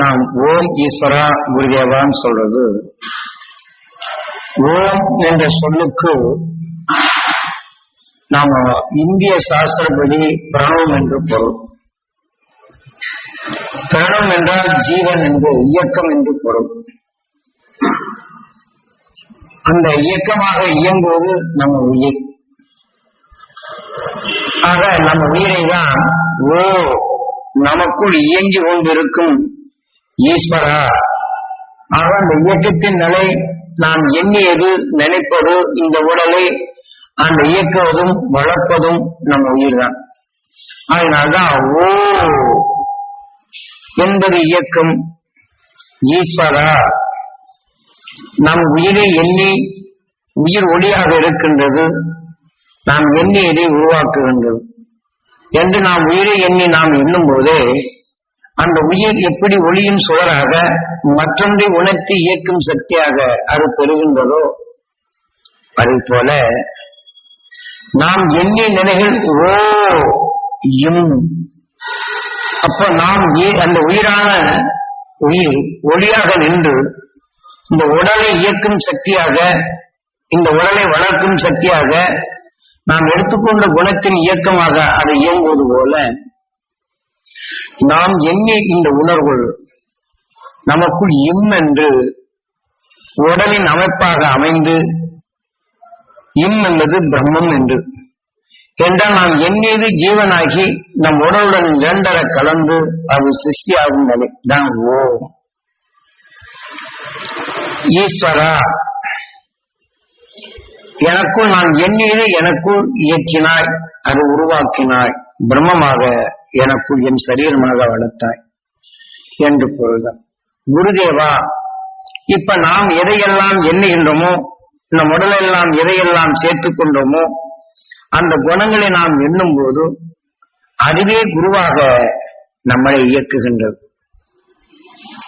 நாம் ஓம் ஈஸ்வரா குருதேவான்னு சொல்றது. ஓம் என்ற சொல்லுக்கு நாம இந்திய சாஸ்திரப்படி பிரணவம் என்று பொருள். பிரணவம் என்றால் ஜீவன் என்று இயக்கம் என்று பொருள். அந்த இயக்கமாக இயங்குவது நம்ம உயிர். ஆக நம்ம உயிரை தான் ஓ நமக்குள் இயங்கி கொண்டிருக்கும் ஈஸ்வரா ஆக அந்த இயக்கத்தின் நிலை நாம் எண்ணியது நினைப்பது இந்த உடலை அந்த இயக்குவதும் வளர்ப்பதும் நம்ம உயிர் தான் அதனால்தான் ஓ என்பது இயக்கம். ஈஸ்வரா நம் உயிரை எண்ணி உயிர் ஒளியாக இருக்கின்றது நாம் எண்ணியதை உருவாக்குகின்றது. என்று நாம் உயிரை எண்ணி நாம் எண்ணும் போதே அந்த உயிர் எப்படி ஒளியின் சுவராக மற்றொன்றை உணர்த்தி இயக்கும் சக்தியாக அது பெறுகின்றதோ? அதை போல நாம் எண்ணிய நிலைகள் ஓ இம். அப்ப நாம் ஏ- அந்த உயிரான உயிர் ஒளியாக நின்று இந்த உடலை இயக்கும் சக்தியாக இந்த உடலை வளர்க்கும் சக்தியாக நாம் எடுத்துக்கொண்ட குணத்தின் இயக்கமாக அதை இயங்குவது போல நாம் எண்ணி இந்த உணர்வு நமக்குள் இம் என்று உடலின் அமைப்பாக அமைந்து இம் என்பது பிரம்மம் என்று. என்றால் நாம் எண்ணியது ஜீவனாகி நம் உடலுடன் இரண்டர கலந்து அது சிருஷ்டியாகும் நிலை. தான் ஓ ஈஸ்வரா எனக்குள் நான் எண்ணியது எனக்குள் இயக்கினாய் அது உருவாக்கினாய். பிரம்மமாக எனக்கு என் சரீரமாக வளர்த்தாய் என்று பொருள்தான் குருதேவா இப்ப நாம் எதையெல்லாம் எண்ணுகின்றோமோ நம் உடலெல்லாம் எதையெல்லாம் சேர்த்துக் கொண்டோமோ அந்த குணங்களை நாம் எண்ணும் போது அதுவே குருவாக நம்மளை இயக்குகின்றது.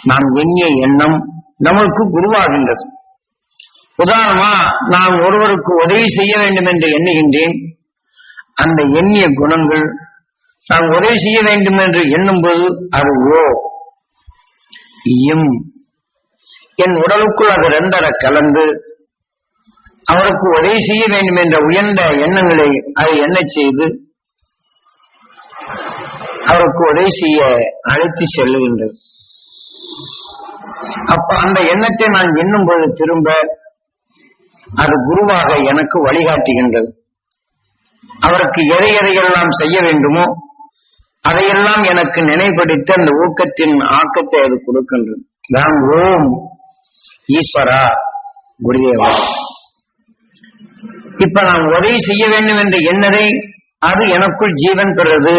நாம் எண்ணிய எண்ணம் நம்மளுக்கு குருவாகின்றது. உதாரணமா நான் ஒருவருக்கு உதவி செய்ய வேண்டும் என்று எண்ணுகின்றேன். அந்த எண்ணிய குணங்கள் நாம் உதவி செய்ய வேண்டும் என்று எண்ணும்போது அது ஓ. இம். என் உடலுக்குள் அது ரெண்டர கலந்து அவருக்கு உதவி செய்ய வேண்டும் என்ற உயர்ந்த எண்ணங்களை அது என்ன செய்து அவருக்கு உதவி செய்ய அழைத்து செல்லுகின்றது. அப்ப அந்த எண்ணத்தை நான் எண்ணும்போது திரும்ப அது குருவாக எனக்கு வழிகாட்டுகின்றது. அவருக்கு எதை எதையெல்லாம் செய்ய வேண்டுமோ அதையெல்லாம் எனக்கு நினைப்படுத்த அந்த ஊக்கத்தின் ஆக்கத்தை அது கொடுக்கின்றது. நான் ஓம் ஈஸ்வரா குருதேவா. இப்ப நான் உதவி செய்ய வேண்டும் என்ற எண்ணதை அது எனக்குள் ஜீவன் பெறுறது.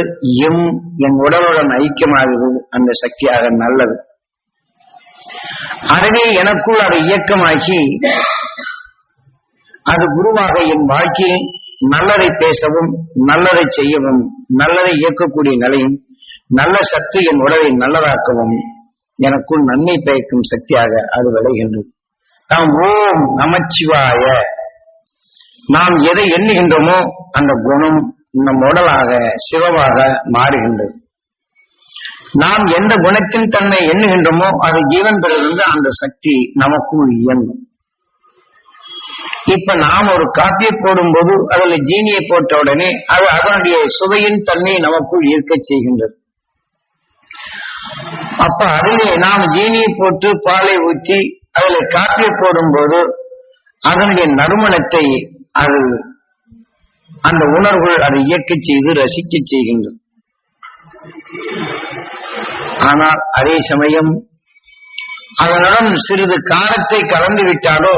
M N உடலுடன் ஐக்கியமாகிறது. அந்த சக்தியாக நல்லது. அதுவே எனக்குள் அதை இயக்கமாக்கி அது குருவாக என் வாழ்க்கையை நல்லதை பேசவும் நல்லதை செய்யவும் நல்லதை இயக்கக்கூடிய நிலையும் நல்ல சக்தி என் உடலை நல்லதாக்கவும் எனக்குள் நன்மை பயக்கும் சக்தியாக அது விளைகின்றது. நாம் ஓம் நமச்சிவாய. நாம் எதை எண்ணுகின்றோமோ அந்த குணம் நம் உடலாக சிவமாக மாறுகின்றது. நாம் எந்த குணத்தின் தன்மை எண்ணுகின்றோமோ அது ஜீவன் பெறுகின்ற அந்த சக்தி நமக்குள் இயங்கும். இப்ப நாம் ஒரு காப்பியை போடும்போது அதுல ஜீனியை போட்ட உடனே அது அதனுடைய சுவையின் தன்மையை நமக்குள் ஈர்க்க செய்கின்றது. அப்ப அதிலே நாம் ஜீனியை போட்டு பாலை ஊற்றி அதுல காப்பியை போடும்போது அதனுடைய நறுமணத்தை அது அந்த உணர்வுகள் அதை இயக்க செய்து ரசிக்க செய்கின்றது. ஆனால் அதே சமயம் அதனுடன் சிறிது காரத்தை கலந்து விட்டாலோ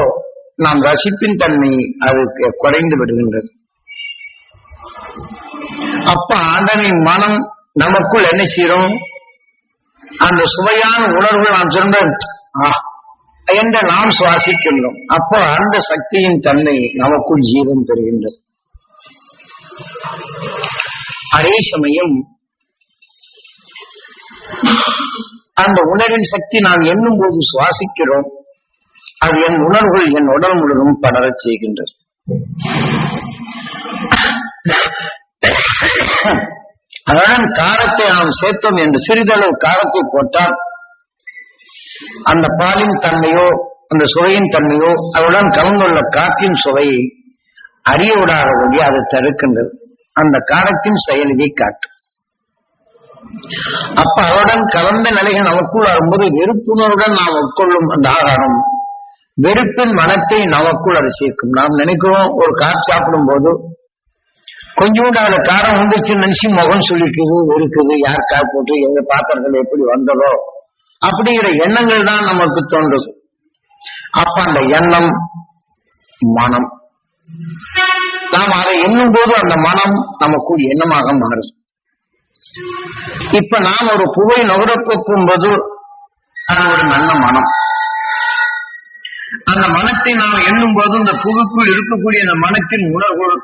நாம் ரசிப்பின் தன்மை அது குறைந்து விடுகின்றது. அப்ப ஆண்டனின் மனம் நமக்குள் என்ன செய்யறோம் அந்த சுவையான உணர்வு நாம் சொன்ன என்று நாம் சுவாசிக்கின்றோம். அப்போ அந்த சக்தியின் தன்மை நமக்குள் ஜீவன் பெறுகின்றது. அதே சமயம் அந்த உணர்வின் சக்தி நாம் எண்ணும் போது சுவாசிக்கிறோம். அது என் உணர்வுகள் என் உடல் முழுவதும் படரச் செய்கின்றது. அதனால் காரத்தை நாம் சேர்த்தோம் என்று சிறிதளவு காரத்தை போட்டால் அந்த பாலின் தன்மையோ அந்த சுவையின் தன்மையோ அவருடன் கலந்துள்ள காற்றின் சுவையை அறிய விடாத ஒழி அதை தடுக்கின்றது. அந்த காரத்தின் செயலியை காட்டும். அப்ப அவருடன் கலந்த நிலைகள் நமக்குள் வரும்போது வெறுப்புணர்வுடன் நாம் உட்கொள்ளும் அந்த ஆகாரம் வெறுப்பின் மனத்தை நமக்குள் அது சேர்க்கும். நாம் நினைக்கிறோம் ஒரு கார் சாப்பிடும் போது கொஞ்சோண்டு அதுல காரம் வந்துச்சுன்னு நினைச்சு முகம் சுளிக்குது வெறுக்குது யார் கார் போட்டு எங்க பாத்திரத்துல எப்படி வந்ததோ அப்படிங்கிற எண்ணங்கள் தான் நமக்கு தோன்றுது. அப்ப அந்த எண்ணம் மனம். நாம் அதை எண்ணும் போது அந்த மனம் நமக்குள் எண்ணமாக மாறுது. இப்ப நாம் ஒரு புகை நுகரப்போக்கும் போது அது ஒரு நல்ல மனம். அந்த மனத்தை நாம் எண்ணும் போது இந்த புகுக்குள் இருக்கக்கூடிய அந்த மனத்தின் உணர்வுகள்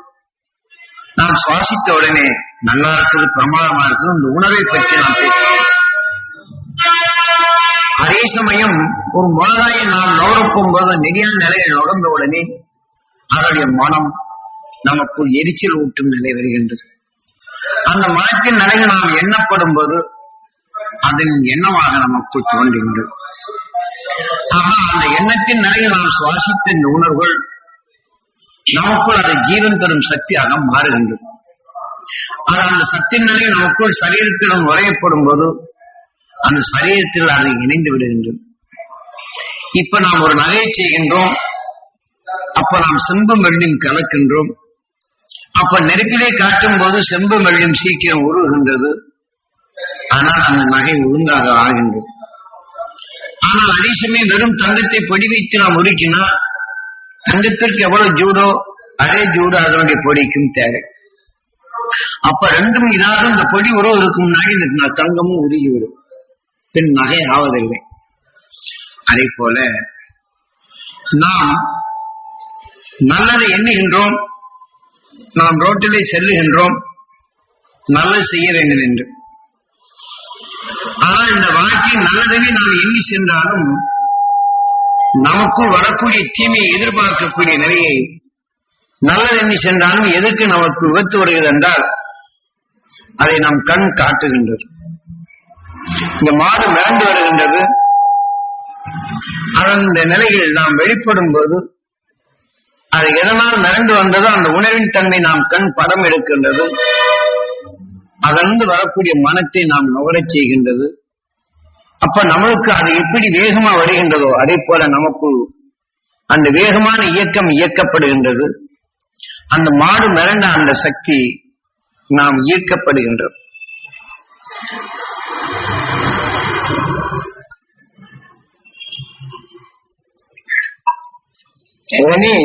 நாம் சுவாசித்த உடனே நல்லா இருக்குது பிரமாதமா இருக்குது இந்த உணவை பற்றி நாம் பேசுகிறோம் அதே சமயம் ஒரு மிளகாயை நாம் நுகரப்பும் போது நெறியான நிலையை நுகர்ந்த உடனே அதனுடைய மனம் நமக்குள் எரிச்சல் ஊட்டும் நிலை வருகின்றது. அந்த மனத்தின் நிலையில் நாம் எண்ணப்படும் போது அதன் எண்ணமாக நமக்குள் தோன்றுகின்றது ஆக அந்த எண்ணத்தின் நிறைய நாம் சுவாசித்த உணர்வுகள் நமக்குள் அதை ஜீவன் தரும் சக்தியாக மாறுகின்றது ஆனால் அந்த சத்தின் நிலை நமக்குள் சரீரத்திடம் உரையப்படும் போது அந்த சரீரத்தில் அதை இணைந்து விடுகின்றது. இப்ப நாம் ஒரு நகையை செய்கின்றோம். அப்ப நாம் செம்பும் வெள்ளியும் கலக்கின்றோம். அப்ப நெருப்பிலே காட்டும் போது செம்பும் வெள்ளியும் சீக்கிரம் உருகுகின்றது. ஆனால் அந்த நகை ஒழுங்காக ஆகின்றது. ஆனால் அதே சமயம் வெறும் தங்கத்தை பொடி வைத்து நாம் உருக்கினா தங்கத்திற்கு எவ்வளவு ஜூடோ அதே ஜூடோ அதனுடைய பொடிக்கும் தேவை. அப்ப ரெண்டும் இல்லாத இந்த பொடி உருவதற்கு முன்னாடி இந்த தங்கமும் உருகி விடும் பின் நகை ஆவதில்லை. அதே போல நாம் நல்லதை எண்ணுகின்றோம். நாம் ரோட்டிலே செல்லுகின்றோம். நல்லது செய்ய வேண்டும் என்று. ஆனா இந்த வாழ்க்கை நல்லதவே நாம் எண்ணி சென்றாலும் நமக்குள் வரக்கூடிய தீமையை எதிர்பார்க்கக்கூடிய நிலையை நல்லது எண்ணி சென்றாலும் எதற்கு நமக்கு விபத்து வருகிறது என்றால் அதை நம் கண் காட்டுகின்றது. இந்த மாடு மிரண்டு வருகின்றது. அந்த நிலையில் நாம் வெளிப்படும் போது அது எதனால் மிரண்டு வந்ததோ அந்த உணவின் தன்மை நாம் கண் படம் எடுக்கின்றது. அதிலிருந்து வரக்கூடிய மனத்தை நாம் நுகரச் செய்கின்றது. அப்ப நம்மளுக்கு அது எப்படி வேகமா வருகின்றதோ அதே போல நமக்கு அந்த வேகமான இயக்கம் இயக்கப்படுகின்றது. அந்த மாடு மிரண்ட அந்த சக்தி நாம் ஈர்க்கப்படுகின்றோம். உடனே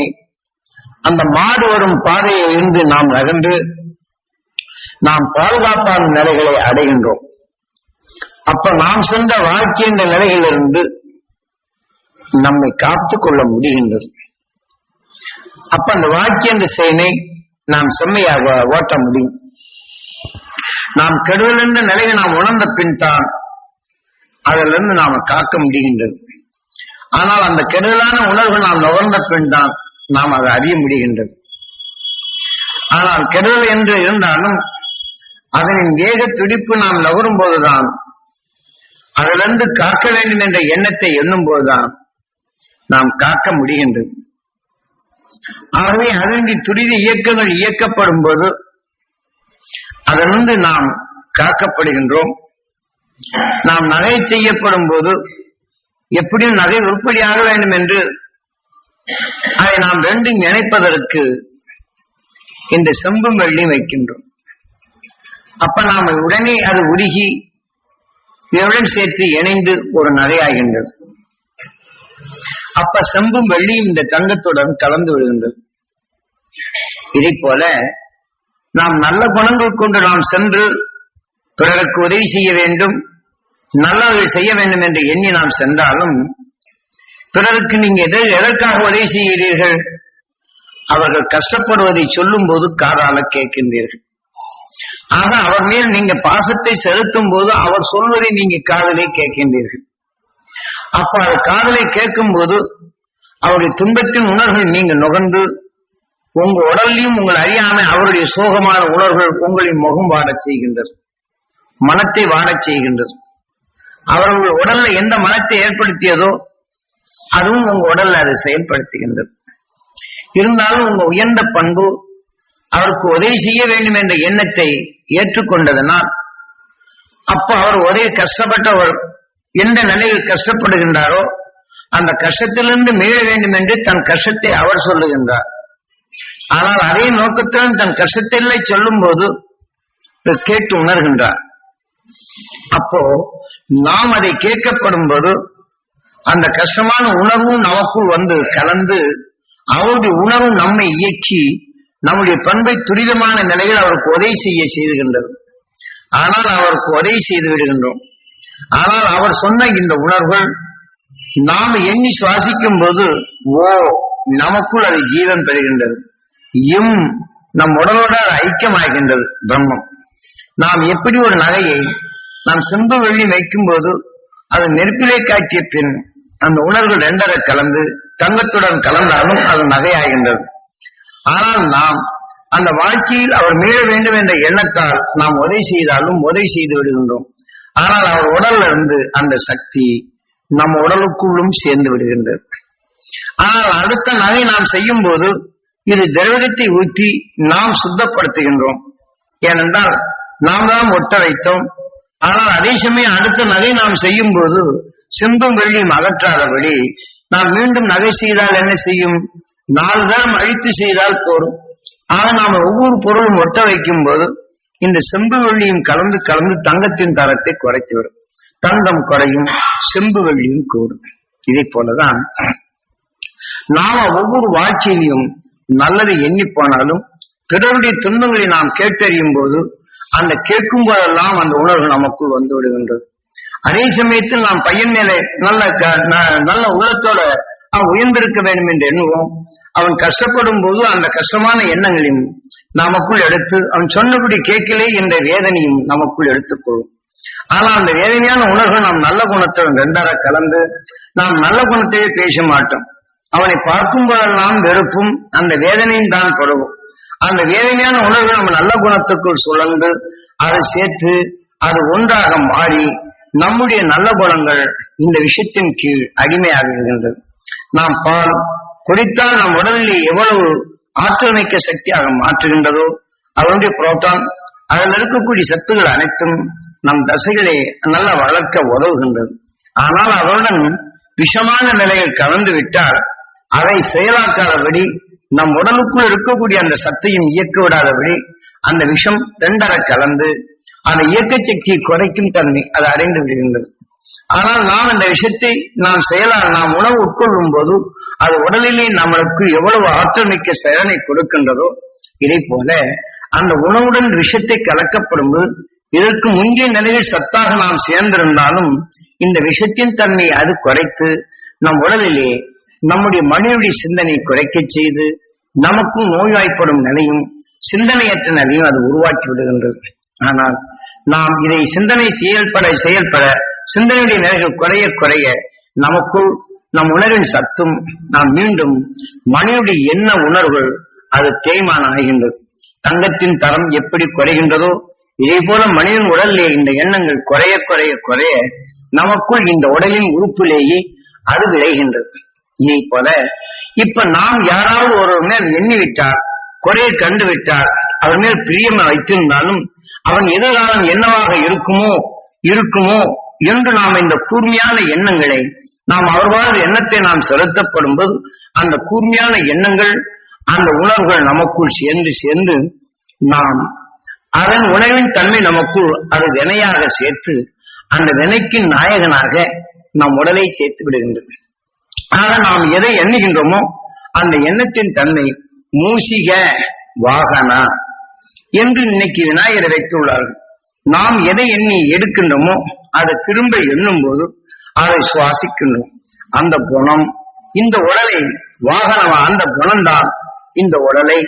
அந்த மாடு வரும் பாதையை இருந்து நாம் நகர்ந்து நாம் பாதுகாப்பான நிலைகளை அடைகின்றோம். அப்ப நாம் சென்ற வாழ்க்கை என்ற நிலையிலிருந்து நம்மை காத்துக் கொள்ள முடிகின்றது. அப்ப அந்த வாழ்க்கை என்ற செயலை நாம் செம்மையாக ஓட்ட முடியும். நாம் கெடுதல் என்ற நிலையை நாம் உணர்ந்த பின் தான் அதிலிருந்து நாம காக்க முடிகின்றது. ஆனால் அந்த கெடுதலான உணர்வு நாம் நுகர்ந்த பின் தான் நாம் அதை அறிய முடிகின்றது. ஆனால் கெடுதல் என்று இருந்தாலும் அதனின் வேக துடிப்பு நாம் நகரும் போதுதான் அதிலிருந்து காக்க வேண்டும் என்ற எண்ணத்தை எண்ணும் போதுதான் நாம் காக்க முடிகின்றது. ஆகவே அதனுடைய துரித இயக்கங்கள் இயக்கப்படும் போது அதிலிருந்து நாம் காக்கப்படுகின்றோம். நாம் நகை செய்யப்படும் போது எப்படியும் நகை உருப்படியாக வேண்டும் என்று அதை நாம் ரெண்டும் இணைப்பதற்கு இந்த செம்பும் வெள்ளி வைக்கின்றோம். அப்ப நாம் உடனே அது உருகி இதனுடன் சேர்த்து இணைந்து ஒரு நகையாகின்றது அப்ப செம்பும் வெள்ளியும் இந்த தங்கத்துடன் கலந்து விடுகின்றது இதை போல நாம் நல்ல குணங்கள் கொண்டு நாம் சென்று பிறருக்கு உதவி செய்ய வேண்டும் நல்லதை செய்ய வேண்டும் என்று எண்ணி நாம் சென்றாலும் பிறருக்கு நீங்க எதை எதற்காக உதவி செய்கிறீர்கள்? அவர்கள் கஷ்டப்படுவதை சொல்லும் போது காதால கேட்கின்றீர்கள். ஆக அவர் மேல் நீங்க பாசத்தை செலுத்தும் போது அவர் சொல்வதை நீங்க காதலை கேட்கின்றீர்கள். அப்ப அது காதலை கேட்கும் போது அவருடைய துன்பத்தின் உணர்வை நீங்க நுகர்ந்து உங்க உடல்லையும் உங்கள் அறியாம அவருடைய சோகமான உணர்வுகள் உங்களின் முகம் வாடச் செய்கின்றது மனத்தை வாடச் செய்கின்றது அவர்கள் உடல்ல எந்த மனத்தை ஏற்படுத்தியதோ அதுவும் உங்க உடல்ல அதை செயல்படுத்துகின்றது. இருந்தாலும் உங்க உயர்ந்த பண்பு அவருக்கு உதவி செய்ய வேண்டும் என்ற எண்ணத்தை ஏற்றுக்கொண்டதனால் அப்ப அவர் உதவி கஷ்டப்பட்டவர் எந்த நிலையில் கஷ்டப்படுகின்றாரோ அந்த கஷ்டத்திலிருந்து மீள வேண்டும் என்று தன் கஷ்டத்தை அவர் சொல்லுகின்றார். ஆனால் அதே நோக்கத்துடன் தன் கஷ்டத்தில்லை சொல்லும் போது கேட்டு உணர்கின்றார். அப்போ நாம் அதை கேட்கப்படும் போது அந்த கஷ்டமான உணர்வும் நமக்குள் வந்து கலந்து அவருடைய உணர்வும் நம்மை இயக்கி நம்முடைய பண்பை துரிதமான நிலையில் அவருக்கு உதவி செய்ய செய்துகின்றது. ஆனால் அவருக்கு உதவி செய்து விடுகின்றோம். ஆனால் அவர் சொன்ன இந்த உணர்வுகள் நாம் எண்ணி சுவாசிக்கும் போது ஓ நமக்குள் அது ஜீவன் பெறுகின்றது. இம் நம் உடலோட ஐக்கியமாகின்றது பிரம்மம். நாம் எப்படி ஒரு நகையை நாம் செம்பு வெள்ளி வைக்கும் போது அது நெருப்பிலே காட்டிய பின் அந்த உணர்வு ரெண்டரை கலந்து தங்கத்துடன் கலந்தாலும் அது நகையாகின்றது. ஆனால் நாம் அந்த வாழ்க்கையில் அவர் மீள வேண்டும் என்ற எண்ணத்தால் நாம் உதவி செய்தாலும் உதவி செய்து விடுகின்றோம். ஆனால் அவர் உடல்ல இருந்து அந்த சக்தி நம் உடலுக்குள்ளும் சேர்ந்து விடுகின்றது. ஆனால் அடுத்த நகை நாம் செய்யும் போது இது திரவிடத்தை ஊற்றி நாம் சுத்தப்படுத்துகின்றோம். ஏனென்றால் நாம் தான் ஒட்ட வைத்தோம் ஆனால் அதே சமயம் அடுத்த நகை நாம் செய்யும் போது செம்பும் வெள்ளியும் அகற்றாதபடி நாம் மீண்டும் நகை செய்தால் என்ன செய்யும்? நாலு நேரம் அழித்து செய்தால் போரும். ஆக நாம ஒவ்வொரு பொருளும் ஒட்ட வைக்கும் போது இந்த செம்பு வெள்ளியும் கலந்து கலந்து தங்கத்தின் தரத்தை குறைத்துவிடும் தங்கம் குறையும் செம்பு வெள்ளியும் கூடும். இதை போலதான் நாம ஒவ்வொரு வாழ்க்கையிலையும் நல்லதை எண்ணி போனாலும் பிறருடைய துன்பங்களை நாம் கேட்டறியும் போது அந்த கேட்கும் போதெல்லாம் அந்த உணர்வு நமக்குள் வந்து விடுகின்றது. அதே சமயத்தில் நாம் பையன் மேலே நல்ல ந- நல்ல உள்ளத்தோட அவன் உயர்ந்திருக்க வேண்டும் என்று எண்ணுவோம். அவன் கஷ்டப்படும் போது அந்த கஷ்டமான எண்ணங்களையும் நமக்குள் எடுத்து அவன் சொன்னபடி கேட்கலே என்ற வேதனையும் நமக்குள் எடுத்துக்கொள்ளும். ஆனால் அந்த வேதனையான உணர்வு நாம் நல்ல குணத்துடன் ரெண்டார கலந்து நாம் நல்ல குணத்தையே பேச மாட்டோம். அவனை பார்க்கும் போதெல்லாம் வெறுப்பும் அந்த வேதனையும் தான் படுவோம். அந்த வேதனையான உணர்வு நம்ம நல்ல குணத்துக்குள் சுழந்து அதை சேர்த்து அது ஒன்றாக மாறி நம்முடைய நல்ல குணங்கள் இந்த விஷயத்தின் கீழ் அடிமையாகின்றது நாம் பால் குடித்தால் நம் உடலில் எவ்வளவு ஆற்றல் சக்தியாக மாற்றுகின்றதோ அதனுடைய புரோட்டான் அதில் இருக்கக்கூடிய சத்துகள் அனைத்தும் நம் தசைகளை நல்லா வளர்க்க உதவுகின்றது. ஆனால் அதனுடன் விஷமான நிலையில் கலந்து விட்டால் அதை செயலாக்காதபடி நம் உடலுக்குள் இருக்கக்கூடிய அந்த சத்தையும் இயக்க விடாதபடி அந்த விஷம் ரெண்டரை கலந்து அந்த இயக்க சக்தியை குறைக்கும் தன்மை அது அடைந்து விடுகின்றது. ஆனால் நாம் இந்த விஷயத்தை நாம் செயலால் நாம் உணவு உட்கொள்ளும் போது அது உடலிலே நம்மளுக்கு எவ்வளவு ஆற்றல் மிக்க செயலனை கொடுக்கின்றதோ இதை போல அந்த உணவுடன் விஷத்தை கலக்கப்படும் இதற்கு முந்தைய நிலையில் சத்தாக நாம் சேர்ந்திருந்தாலும் இந்த விஷத்தின் தன்மை அது குறைத்து நம் உடலிலே நம்முடைய மனிதனுடைய சிந்தனை குறைக்கச் செய்து நமக்கும் நோய்வாய்ப்படும் நிலையும் சிந்தனையற்ற நிலையும் அது உருவாக்கி விடுகின்றது. ஆனால் நாம் இதை சிந்தனை செயல்பட செயல்பட சிந்தனையுடைய நிலைகள் குறைய குறைய நமக்குள் நம் உணர்வின் சத்தும் நாம் மீண்டும் மனிதனுடைய எண்ண உணர்வுகள் அது தேய்மானம் ஆகின்றது. தங்கத்தின் தரம் எப்படி குறைகின்றதோ இதே போல மனிதன் உடலிலே இந்த எண்ணங்கள் குறைய குறைய குறைய நமக்குள் இந்த உடலின் உறுப்பிலேயே அது விளைகின்றது. இதை போல இப்ப நாம் யாராவது ஒருவர் மேல் எண்ணி விட்டார் குறையை கண்டு விட்டார் அவர் மேல் பிரியம் வைத்திருந்தாலும் அவன் எதிர்காலம் என்னவாக இருக்குமோ இருக்குமோ என்று நாம் இந்த கூர்மையான எண்ணங்களை நாம் அவர்களால் எண்ணத்தை நாம் செலுத்தப்படும் போது அந்த கூர்மையான எண்ணங்கள் அந்த உணர்வுகள் நமக்குள் சேர்ந்து சேர்ந்து நாம் அதன் உணவின் தன்மை நமக்குள் அது வினையாக சேர்த்து அந்த வினைக்கு நாயகனாக நம் உடலை சேர்த்து விடுகின்றது. ஆக நாம் எதை எண்ணுகின்றோமோ அந்த எண்ணத்தின் தன்மை மூசிக வாகனா என்று இன்னைக்கு விநாயகரை வைத்துள்ளார்கள். நாம் எதை எண்ணி எடுக்கின்றோமோ அதை திரும்ப எண்ணும் போது அதை சுவாசிக்கின்றோம். அந்த குணம் இந்த உடலை வாகனம் அந்த குணம்தான் இந்த உடலை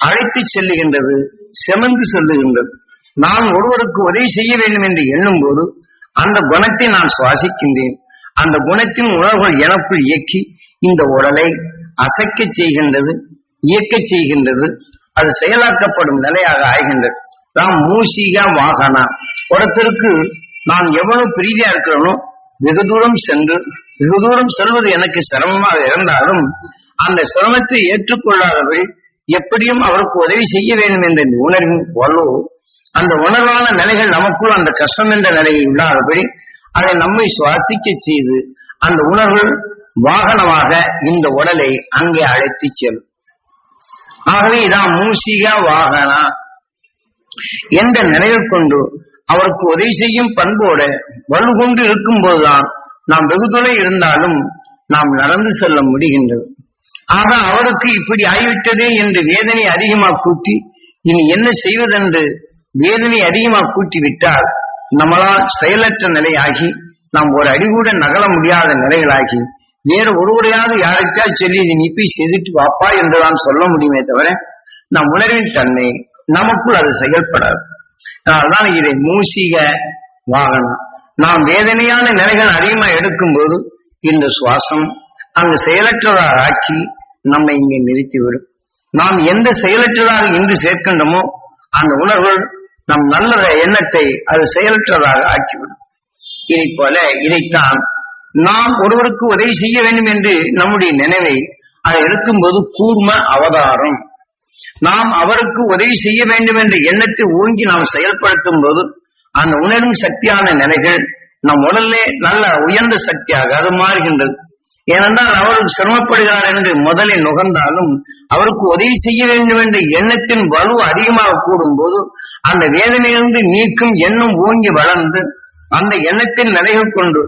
அழைத்து செல்லுகின்றது செமந்து செல்லுகின்றது. நான் ஒருவருக்கு உதவி செய்ய வேண்டும் என்று எண்ணும் போது அந்த குணத்தை நான் சுவாசிக்கின்றேன். அந்த குணத்தின் உணர்வுகள் எனக்குள் இயக்கி இந்த உடலை அசைக்க செய்கின்றது இயக்க செய்கின்றது அது செயலாக்கப்படும் நிலையாக ஆகின்றது. நாம் மூசிகா வாகனா. ஒருத்தருக்கு நான் எவ்வளவு பிரீதியா இருக்கிறேனோ வெகு தூரம் சென்று வெகு தூரம் செல்வது எனக்கு சிரமமாக இருந்தாலும் அந்த சிரமத்தை ஏற்றுக்கொள்ளாதவர்கள் எப்படியும் அவருக்கு உதவி செய்ய வேண்டும் என்ற இந்த உணர்வின் வலு அந்த உணர்வான நிலைகள் நமக்குள் அந்த கஷ்டம் என்ற நிலையை இல்லாதபடி அதை நம்மை சுவாசிக்க செய்து அந்த உணர்வு வாகனமாக இந்த உடலை அங்கே அழைத்து செல்லும். ஆகவே இதான் மூசிகா வாகனா. என்ற நிலையில் கொண்டு அவருக்கு உதவி செய்யும் பண்போடு வலு கொண்டு இருக்கும் போதுதான் நாம் வெகு தொலை இருந்தாலும் நாம் நடந்து செல்ல முடிகின்றது. ஆக அவருக்கு இப்படி ஆகிவிட்டதே என்று வேதனை அதிகமாக கூட்டி இனி என்ன செய்வதென்று வேதனை அதிகமாக கூட்டி விட்டால் நம்மளால் செயலற்ற நிலையாகி நாம் ஒரு அடி கூட நகல முடியாத நிலைகளாகி வேறு ஒருவரையாவது யாருக்கா சொல்லி நீ போய் செய்துட்டு வாப்பா என்றுதான் சொல்ல முடியுமே தவிர நம் உணர்வின் தன்மை நமக்குள் அது செயல்படாது. அதனால்தான் இதை மூசிக வாகனம். நாம் வேதனையான நிலைகள் அதிகமா எடுக்கும்போது இந்த சுவாசம் அங்கு செயலற்றதாக ஆக்கி நம்மை இங்கே நிறுத்திவிடும். நாம் எந்த செயலற்றதாக இன்று சேர்க்கின்றோமோ அந்த உணர்வு நம் நல்ல எண்ணத்தை அது செயலற்றதாக ஆக்கிவிடும். இதை போல இதைத்தான் நாம் ஒருவருக்கு உதவி செய்ய வேண்டும் என்று நம்முடைய நினைவை அதை எடுக்கும்போது கூர்ம அவதாரம். நாம் அவருக்கு உதவி செய்ய வேண்டும் என்ற எண்ணத்தை ஓங்கி நாம் செயல்படுத்தும் போது அந்த உணரும் சக்தியான நிலைகள் நம் உடலே நல்ல உயர்ந்த சக்தியாக அது மாறுகின்றது. ஏனென்றால் அவருக்கு சிரமப்படுகிறார் என்று முதலில் நுகர்ந்தாலும் அவருக்கு உதவி செய்ய வேண்டும் என்ற எண்ணத்தின் வலு அதிகமாக கூடும்போது அந்த வேதனையிலிருந்து நீக்கும் எண்ணம் ஓங்கி வளர்ந்து அந்த எண்ணத்தின் நிலைகள் கொண்டு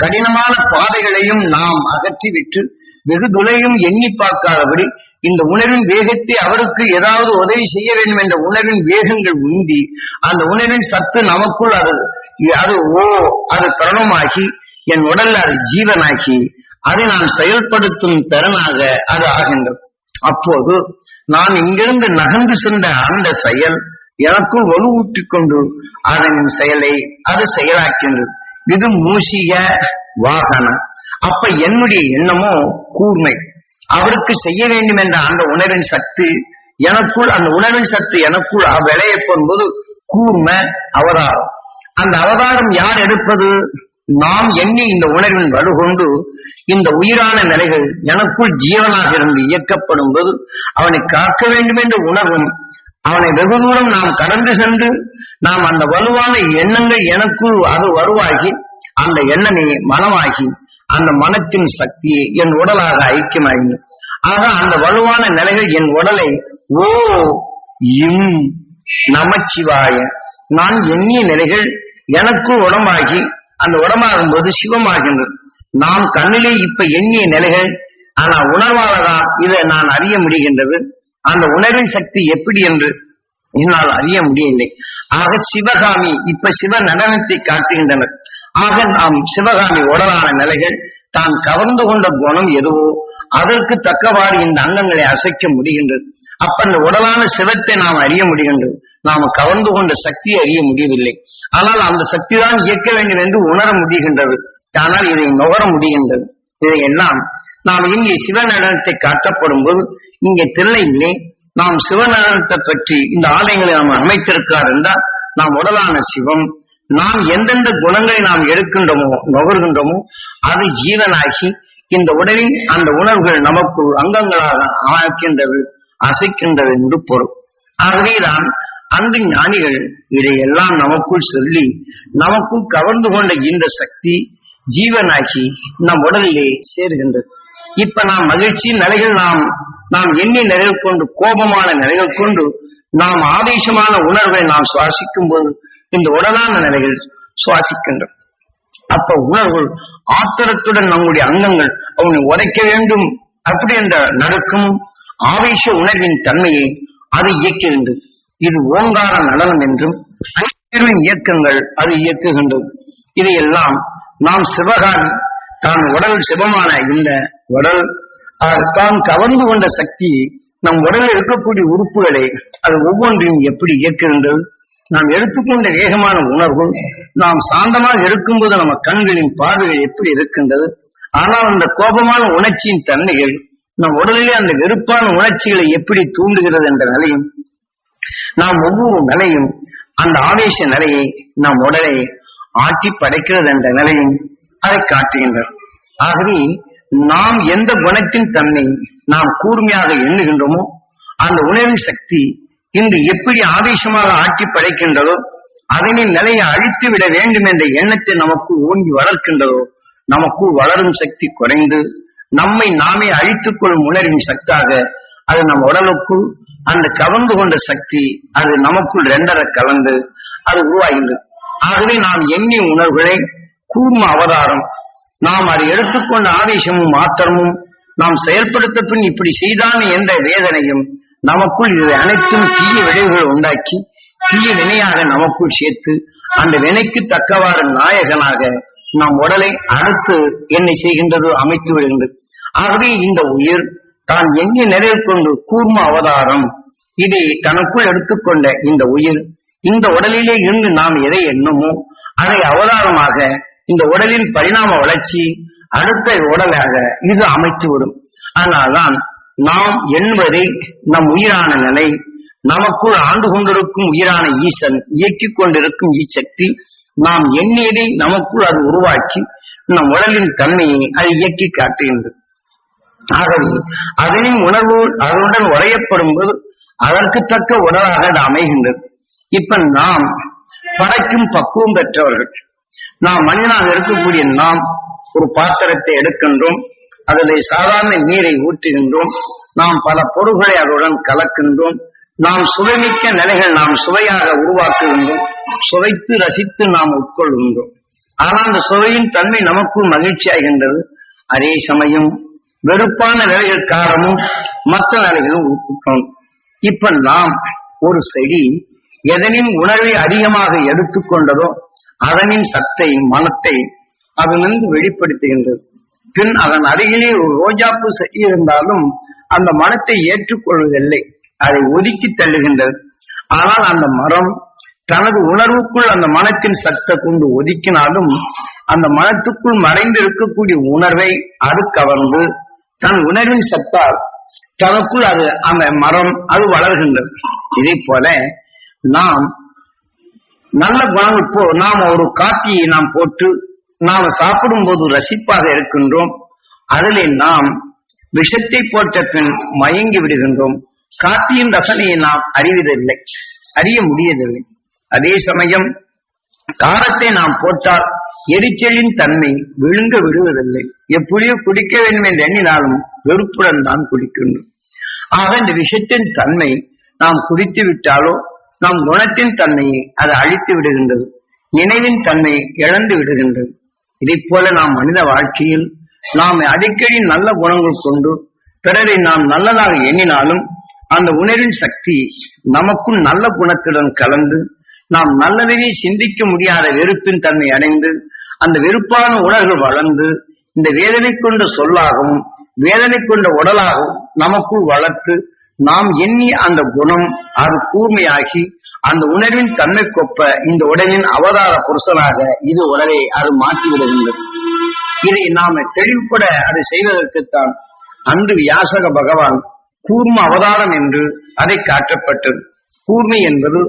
கடினமான பாதைகளையும் நாம் அகற்றிவிட்டு வெகு தொலையும் எண்ணி பார்க்காதபடி இந்த உணர்வின் வேகத்தை அவருக்கு ஏதாவது உதவி செய்ய வேண்டும் என்ற உணர்வின் வேகங்கள் உந்தி அந்த உணர்வின் சத்து நமக்குள் அது அது ஓ அது பிரணமாகி என் உடல்ல அது ஜீவனாக்கி அதை நான் செயல்படுத்தும் திறனாக அது ஆகின்றது. அப்போது நான் இங்கிருந்து நகர்ந்து சென்ற அந்த செயல் எனக்குள் வலுவூட்டி கொண்டு அதன் செயலை அது செயலாக்கின்றது. இது மூசிக வாகனம். அப்ப என்னுடைய எண்ணமோ கூர்மை. அவருக்கு செய்ய வேண்டும் என்ற அந்த உணர்வின் சக்தி எனக்குள் அந்த உணர்வின் சக்தி எனக்குள் விளைய போகும்போது கூர்மை அவதாரம். அந்த அவதாரம் யார் எடுப்பது? நாம் எண்ணி இந்த உணர்வின் வலுகொண்டு இந்த உயிரான நிலைகள் எனக்குள் ஜீவனாக இருந்து இயக்கப்படும் போது அவனை காக்க வேண்டும் என்ற உணர்வும் அவனை வெகு தூரம் நாம் கடந்து சென்று நாம் அந்த வலுவான எண்ணங்கள் எனக்குள் அது வருவாகி அந்த எண்ணமே மனமாகி அந்த மனத்தின் சக்தி என் உடலாக ஐக்கியமாகி ஆக அந்த வலுவான நிலைகள் என் உடலை ஓ இம் நமச்சிவாய. நான் எண்ணிய நிலைகள் எனக்கு உடம்பாகி அந்த உடம்பாகும் போது சிவமாகின்றது. நாம் கண்ணிலே இப்ப எண்ணிய நிலைகள் ஆனா உணர்வாளதான் இதை நான் அறிய முடிகின்றது. அந்த உணர்வின் சக்தி எப்படி என்று என்னால் அறிய முடியவில்லை. ஆக சிவகாமி இப்ப சிவ நடனத்தை காட்டுகின்றனர். ஆக நாம் சிவகாமி உடலான நிலைகள் தான் கவர்ந்து கொண்ட குணம் எதுவோ அதற்கு தக்கவாறு இந்த அங்கங்களை அசைக்க முடிகின்றது. அப்ப அந்த உடலான சிவத்தை நாம் அறிய முடிகின்றது. நாம் கவர்ந்து கொண்ட சக்தியை அறிய முடியவில்லை. ஆனால் அந்த சக்தி தான் இயக்க வேண்டும் என்று உணர முடிகின்றது. ஆனால் இதை நுகர முடிகின்றது. இதையெல்லாம் நாம் இங்கே சிவ நடனத்தை காட்டப்படும் போது இங்கே தில்லையிலே நாம் சிவநடனத்தை பற்றி இந்த ஆலயங்களை நாம் அமைத்திருக்கிறார் என்றால் நாம் உடலான சிவம் நாம் எந்தெந்த குணங்களை நாம் எடுக்கின்றோமோ நுகர்கின்றோமோ அது ஜீவனாகி இந்த உடலின் அந்த உணர்வுகள் நமக்கு அங்கங்களாக ஆக்கின்றது அசைக்கின்றது என்று பொருள். ஆகவேதான் அந்த ஞானிகள் இதையெல்லாம் நமக்குள் சொல்லி நமக்குள் கவர்ந்து கொண்ட இந்த சக்தி ஜீவனாகி நம் உடலிலே சேர்கின்றது. இப்ப நாம் மகிழ்ச்சி நிலைகள் நாம் நாம் எண்ணி நிலைகள் கொண்டு கோபமான நிலைகள் கொண்டு நாம் ஆவேசமான உணர்வை நாம் சுவாசிக்கும் போது இந்த உடலான நிலையில் சுவாசிக்கின்றோம் அப்ப உணர்வு ஆத்திரத்துடன் நம்முடைய அங்கங்கள் அவனை உதைக்க வேண்டும். அப்படி என்ற நடுக்கும் ஆவேச உணர்வின் தன்மையை அது இயக்குகின்றது இது ஓங்கார நடனம் என்றும் இயக்கங்கள் அது இயக்குகின்றது. இதையெல்லாம் நாம் சிவகான் தான் உடல் சிவமான இந்த உடல் தான் கவர்ந்து கொண்ட சக்தி நம் உடலில் இருக்கக்கூடிய உறுப்புகளை அது ஒவ்வொன்றையும் எப்படி இயக்குகின்றது? நாம் எடுத்துக்கொண்ட வேகமான உணர்வு நாம் சாந்தமாக இருக்கும்போது நம்ம கண்களின் பார்வைகள் எப்படி இருக்கின்றது? ஆனால் அந்த கோபமான உணர்ச்சியின் தன்மைகள் நம் உடலிலே அந்த வெறுப்பான உணர்ச்சிகளை எப்படி தூண்டுகிறது என்ற நிலையும் நாம் ஒவ்வொரு நிலையும் அந்த ஆவேச நிலையை நம் உடலை ஆட்டி படைக்கிறது என்ற நிலையும் அதை காட்டுகின்றது ஆகவே நாம் எந்த குணத்தின் தன்மை நாம் கூர்மையாக எண்ணுகின்றோமோ அந்த உணர்வின் சக்தி இன்று எப்படி ஆவேசமாக ஆட்டி படைக்கின்றதோ அதனின் நிலையை அழித்து விட வேண்டும் என்ற எண்ணத்தை நமக்கு ஓங்கி வளர்க்கின்றதோ நமக்கு வளரும் சக்தி குறைந்து நம்மை நாமே அழித்துக் கொள்ளும் உணர்வின் சக்தாக அது நம் உடலுக்குள் அந்த கவர்ந்து கொண்ட சக்தி அது நமக்குள் ரெண்டரை கலந்து அது உருவாகின்றது. ஆகவே நாம் எண்ணி உணர்வுகளை கூர்ம அவதாரம். நாம் அதை எடுத்துக்கொண்ட ஆவேசமும் மாத்திரமும் நாம் செயல்படுத்த பின் இப்படி செய்தான் என்ற வேதனையும் நமக்குள் இவை அனைத்தும் தீய விளைவுகளை உண்டாக்கி தீய வினையாக நமக்குள் சேர்த்து அந்த வினைக்கு தக்கவாறு நாயகனாக நம் உடலை அடுத்து என்ன செய்கின்றது அமைத்து விடுகின்றது. ஆகவே இந்த உயிர் தான் எங்கே நிறைவு கொண்டு கூர்ம அவதாரம். இதை தனக்குள் எடுத்துக்கொண்ட இந்த உயிர் இந்த உடலிலே இருந்து நாம் எதை எண்ணுமோ அதை அவதாரமாக இந்த உடலின் பரிணாம வளர்ச்சி அடுத்த உடலாக இது அமைத்து விடும். அதனால்தான் நாம் என்பதை நம் உயிரான நிலை நமக்குள் ஆண்டு கொண்டிருக்கும் உயிரான ஈசன் இயக்கிக் கொண்டிருக்கும் ஈசக்தி நாம் எண்ணியதை நமக்குள் அது உருவாக்கி நம் உடலின் தன்மையை அது இயக்கி காட்டுகின்றது ஆகவே அதனின் உணர்வு அதனுடன் உரையப்படும் போது அதற்கு தக்க உடலாக அது அமைகின்றது. இப்ப நாம் படைக்கும் பக்குவம் பெற்றவர்கள் நாம் மனிதனாக இருக்கக்கூடிய நாம் ஒரு பாத்திரத்தை எடுக்கின்றோம் அதில் சாதாரண நீரை ஊற்றுகின்றோம். நாம் பல பொருள்களை அதனுடன் கலக்கின்றோம். நாம் சுவைமிக்க நிலைகள் நாம் சுவையாக உருவாக்குகின்றோம். சுவைத்து ரசித்து நாம் உட்கொள்கின்றோம். ஆனால் அந்த சுவையின் தன்மை நமக்கும் மகிழ்ச்சியாகின்றது. அதே சமயம் வெறுப்பான நிலைகள் காரணமும் மற்ற நிலைகளும் உட்கொள்ளும். இப்ப நாம் ஒரு செடி எதனின் உணர்வை அதிகமாக எடுத்துக்கொண்டதோ அதனின் சத்தை மனத்தை அதிலிருந்து வெளிப்படுத்துகின்றது. பின் அதன் அருகிலே ஒரு ரோஜாப்பு இருந்தாலும் அந்த மனத்தை ஏற்றுக்கொள்வதில்லை. அதை ஒதுக்கி தள்ளுகின்றது. ஆனால் அந்த மரம் தனது உணர்வுக்குள் அந்த மனத்தின் சத்தை கொண்டு ஒதுக்கினாலும் அந்த மனத்துக்குள் மறைந்து இருக்கக்கூடிய உணர்வை அது கவர்ந்து தன் உணர்வின் சத்தால் தனக்குள் அது அந்த மரம் அது வளர்கின்றது. இதே போல நாம் நல்ல குணம் இப்போ நாம் ஒரு காப்பியை நாம் போட்டு நாம் சாப்பிடும் போது ரசிப்பாக இருக்கின்றோம். அதிலே நாம் விஷத்தை போட்ட பின் மயங்கி விடுகின்றோம். காப்பியின் ரசனையை நாம் அறிவதில்லை. அறிய முடியவில்லை. அதே சமயம் காரத்தை நாம் போட்டால் எரிச்சலின் தன்மை விழுங்க விடுவதில்லை. எப்படியோ குடிக்க வேண்டும் என்று எண்ணினாலும் வெறுப்புடன் தான் குடிக்கின்றோம். ஆக இந்த விஷத்தின் தன்மை நாம் குடித்து விட்டாலோ நம் குணத்தின் தன்மையை அது அழித்து விடுகின்றது. நினைவின் தன்மை இழந்து விடுகின்றது. இதை போல நாம் மனித வாழ்க்கையில் நாம் அடிக்கடி நல்ல குணங்கள் கொண்டு பிறரை நாம் நல்லதாக எண்ணினாலும் அந்த உணர்வின் சக்தி நமக்கும் நல்ல குணத்துடன் கலந்து நாம் நல்லதையே சிந்திக்க முடியாத வெறுப்பின் தன்மை அடைந்து அந்த வெறுப்பான உணர்வு வளர்ந்து இந்த வேதனை கொண்ட சொல்லாகவும் வேதனை கொண்ட உடலாகவும் நமக்குள் வளர்த்து நாம் எண்ணி அந்த குணம் அது கூர்மையாகி அந்த உணர்வின் தன்மை கொப்ப இந்த உடலின் அவதார புருஷனாக இது உடலை அது மாற்றி விடுகின்றது இதை நாம தெளிவுபட அதை செய்வதற்குத்தான் அன்று வியாசக பகவான் கூர்ம அவதாரம் என்று அதை காட்டப்பட்டது. கூர்மை என்பது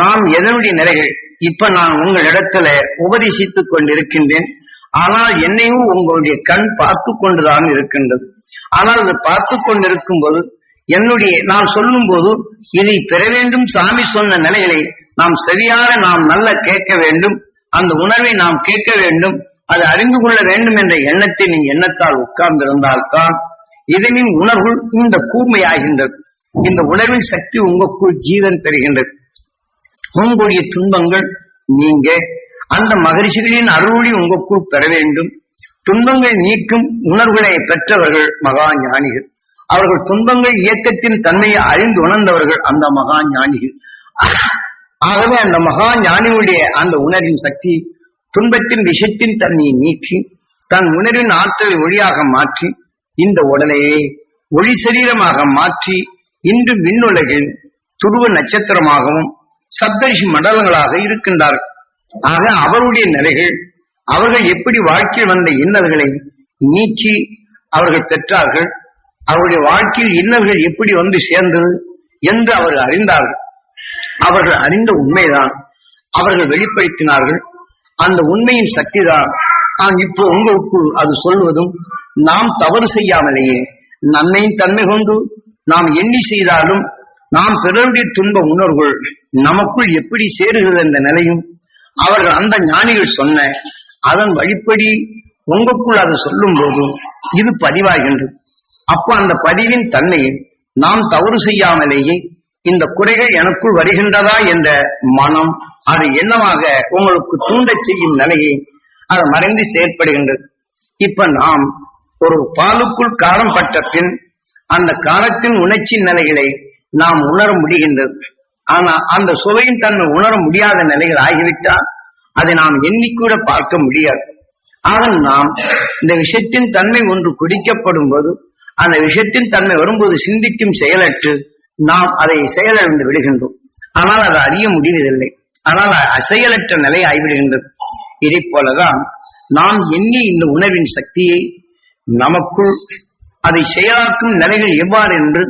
நாம் எதனுடைய நிலைகள்? இப்ப நான் உங்களிடத்துல உபதேசித்துக் கொண்டிருக்கின்றேன். ஆனால் என்னையும் உங்களுடைய கண் பார்த்து கொண்டுதான் இருக்கின்றது. ஆனால் அது பார்த்து கொண்டிருக்கும் போது என்னுடைய நான் சொல்லும் போது இதை பெற வேண்டும். சாமி சொன்ன நிலைகளை நாம் சரியான நாம் நல்ல கேட்க வேண்டும். அந்த உணர்வை நாம் கேட்க வேண்டும். அதை அறிந்து கொள்ள வேண்டும் என்ற எண்ணத்தை நீ எண்ணத்தால் உட்கார்ந்திருந்தால்தான் இதனின் உணர்வு இந்த கூர்மையாகின்றது. இந்த உணர்வின் சக்தி உங்களுக்குள் ஜீவன் பெறுகின்றது. உங்களுடைய துன்பங்கள் நீங்க. அந்த மகரிஷிகளின் அருளி உங்களுக்குள் பெற வேண்டும். துன்பங்கள் நீக்கும் உணர்வுகளை பெற்றவர்கள் மகா ஞானிகள். அவர்கள் துன்பங்கள் இயக்கத்தின் தன்மையை அறிந்து உணர்ந்தவர்கள் அந்த மகா ஞானிகள். ஆகவே அந்த மகா ஞானியுடைய அந்த உணர்வின் சக்தி துன்பத்தின் விஷத்தின் தன்மையை நீக்கி தன் உணர்வின் ஆற்றலை ஒளியாக மாற்றி இந்த உடலையே ஒளி சரீரமாக மாற்றி இன்று விண்ணுலகில் துருவ நட்சத்திரமாகவும் சப்தரிஷி மண்டலங்களாக இருக்கின்றார்கள். ஆக அவருடைய நிலைகள் அவர்கள் எப்படி வாழ்க்கையில் வந்த இன்னல்களை நீக்கி அவர்கள் பெற்றார்கள். அவருடைய வாழ்க்கையில் இன்னல்கள் எப்படி வந்து சேர்ந்தது என்று அவர்கள் அறிந்தார்கள். அவர்கள் அறிந்த உண்மைதான். அவர்கள் வெளிப்படுத்தினார்கள். அந்த உண்மையின் சக்தி தான் நான் இப்போ உங்களுக்குள் அது சொல்வதும் நாம் தவறு செய்யாமலேயே நன்மையின் தன்மை கொண்டு நாம் எண்ணி செய்தாலும் நாம் பிறருடைய துன்ப உணர்வுகள் நமக்குள் எப்படி சேருகிறது என்ற நிலையும் அவர்கள் அந்த ஞானிகள் சொன்ன அதன் வழிப்படி உங்களுக்குள் அதை சொல்லும் போதும் இது பதிவாகின்றது. அப்ப அந்த பதிவின் தன்மையை நாம் தவறு செய்யாமலேயே இந்த குறைகள் எனக்குள் வருகின்றதா என்ற மனம் அது என்னவாக உங்களுக்கு தூண்டச் செய்யும் நிலையை அது மறைந்து செயற்படுகின்றது. இப்ப நாம் ஒரு பாலுக்குள் காரம் பட்ட பின் அந்த காலத்தின் உணர்ச்சி நிலைகளை நாம் உணர முடிகின்றது. ஆனா அந்த சுவையின் தன்மை உணர முடியாத நிலைகள் ஆகிவிட்டால் அதை நாம் எண்ணிக்கூட பார்க்க முடியாது. ஆக நாம் இந்த விஷயத்தின் தன்மை ஒன்று குடிக்கப்படும் போது அந்த விஷயத்தின் தன்மை வரும்போது சிந்திக்கும் செயலற்று நாம் அதை செயலிழந்து விடுகின்றோம். ஆனால் அதை அறிய முடிவதில்லை. ஆனால் அசெயலற்ற நிலை ஆகிவிடுகின்றது இதை போலதான் நாம் எண்ணி இந்த உணர்வின் சக்தியை நமக்குள் அதை செயலாக்கும் நிலைகள் எவ்வாறு என்று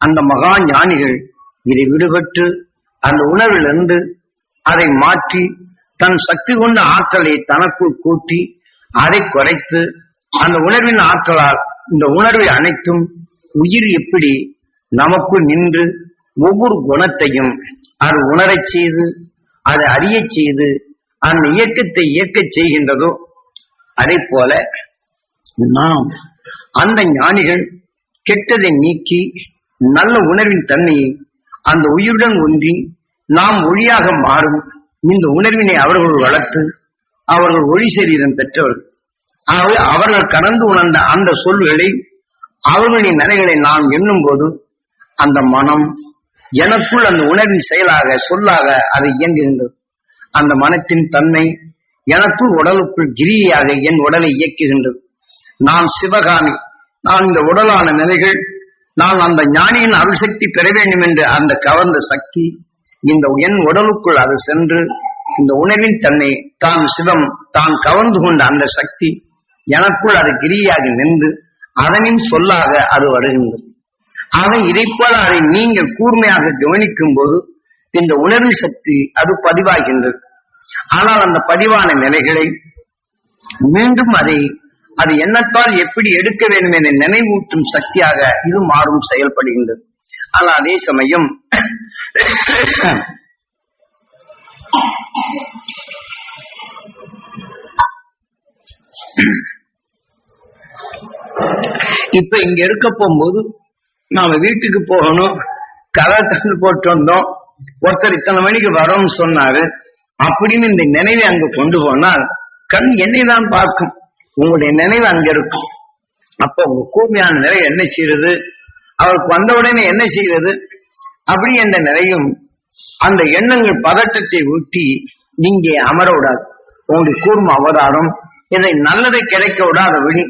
அந்த மகா ஞானிகள் இதை விடுபட்டு அந்த உணர்விலிருந்து அதை மாற்றி தன் சக்தி கொண்ட ஆற்றலை தனக்குள் கூட்டி அதை குறைத்து அந்த உணர்வின் ஆற்றலால் இந்த உணர்வை அனைத்தும் உயிர் எப்படி நமக்குள் நின்று ஒவ்வொரு குணத்தையும் அது உணரச் செய்து அதை அறியச் செய்து அந்த இயக்கத்தை இயக்கச் செய்கின்றதோ அதே போல நாம் அந்த ஞானிகள் கெட்டதை நீக்கி நல்ல உணர்வின் தன்மையை அந்த உயிருடன் ஒன்றி நாம் ஒளியாக மாறும் இந்த உணர்வினை அவர்கள் வளர்த்து அவர்கள் ஒளி சரீரம் பெற்றவர்கள். ஆகவே அவர்கள் கடந்து உணர்ந்த அந்த சொல்களை அவர்களின் நிலைகளை நாம் எண்ணும் போது அந்த மனம் எனக்குள் அந்த உணர்வின் செயலாக சொல்லாக அது இயங்குகின்றது. அந்த மனத்தின் தன்மை எனக்குள் உடலுக்குள் கிரியாக என் உடலை இயக்குகின்றது. நான் சிவகாமி. நான் இந்த உடலான நிலைகள் நான் அந்த ஞானியின் அருள் சக்தி பெற வேண்டும் என்று அந்த கவர்ந்த சக்தி இந்த என் உடலுக்குள் அது சென்று இந்த உணர்வின் தன்னை தான் சிவம் தான் கவர்ந்து கொண்ட அந்த சக்தி எனக்குள் அது கிரியாக நின்று அதனின் சொல்லாக அது வருகின்றது. ஆக இதைப்போல அதை நீங்கள் கூர்மையாக கவனிக்கும் போது இந்த உணர்வு சக்தி அது பதிவாகின்றது. ஆனால் அந்த பதிவான நிலைகளை மீண்டும் அதை அது எண்ணத்தால் எப்படி எடுக்க வேண்டும் என நினைவூட்டும் சக்தியாக இது மாறும் செயல்படுகின்றது. ஆனால் அதே சமயம் இப்ப இங்க இருக்க போகும்போது நாம வீட்டுக்கு போகணும் கதை தந்து போட்டு வந்தோம். ஒருத்தர் இத்தனை மணிக்கு வரோம்னு சொன்னாரு. அப்படின்னு இந்த நினைவை அங்க கொண்டு போனால் கண் என்னை தான் பார்க்கும். உங்களுடைய நினைவு அங்க இருக்கும். அப்ப உங்க கூர்மையான நிலை என்ன செய்யறது அவருக்கு வந்த உடனே என்ன செய்வது அப்படி என்ற நிலையும் அந்த எண்ணங்கள் பதட்டத்தை ஊட்டி நீங்க அமர விடாது. உங்களுடைய கூர்ம அவதாரம் இதை நல்லதை கிடைக்க விடாதபடி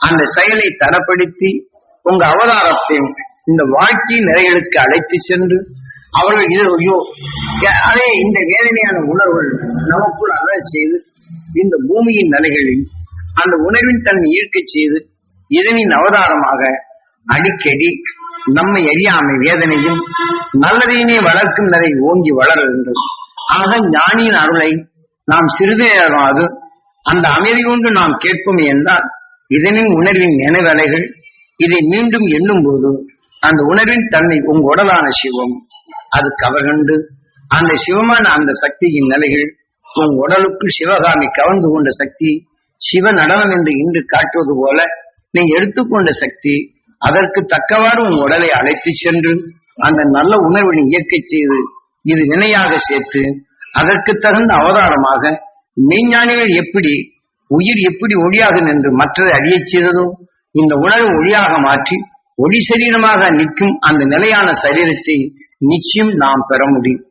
அந்த செயலை தரப்படுத்தி உங்க அவதாரத்தை இந்த வாழ்க்கை நிறைகளுக்கு அழைத்து சென்று அவர்கள் இது ஐயோ அதே இந்த வேதனையான உணர்வுகள் நமக்குள் அழ செய்து இந்த பூமியின் நிலைகளில் அந்த உணர்வின் தன்மை ஈர்க்க செய்து இதனின் அவதாரமாக அடிக்கடி நம்மை அறியாமை வேதனையும் நல்லதையுமே வளர்க்கும் நிலை ஓங்கி வளர வேண்டும். ஆக ஞானியின் அருளை நாம் சிறிது நேரமாவது அந்த அமைதி கொண்டு நாம் கேட்போமே என்றால் இதனின் உணர்வின் நினைவலைகள் இதை மீண்டும் எண்ணும் போது அந்த உணர்வின் தன்மை உங்க உடலான சிவம். அது கவர்கண்டு. அந்த சிவமான அந்த சக்தியின் நிலைகள் உன் உடலுக்குள் சிவகாமி கவர்ந்து கொண்ட சக்தி சிவ நடனம் என்று இன்று காட்டுவது போல நீ எடுத்துக்கொண்ட சக்தி அதற்கு தக்கவாறு உன் உடலை அழைத்து சென்று அந்த நல்ல உணர்வினை இயற்கை செய்து இது வினையாக சேர்த்து அதற்கு தகுந்த அவதாரமாக மெய்ஞானிகள் எப்படி உயிர் எப்படி ஒளியாகும் என்று மற்றதை அறியச் செய்ததோ இந்த உணர்வு ஒளியாக மாற்றி ஒளி சரீரமாக நிற்கும் அந்த நிலையான சரீரத்தை நிச்சயம் நாம் பெற முடியும்.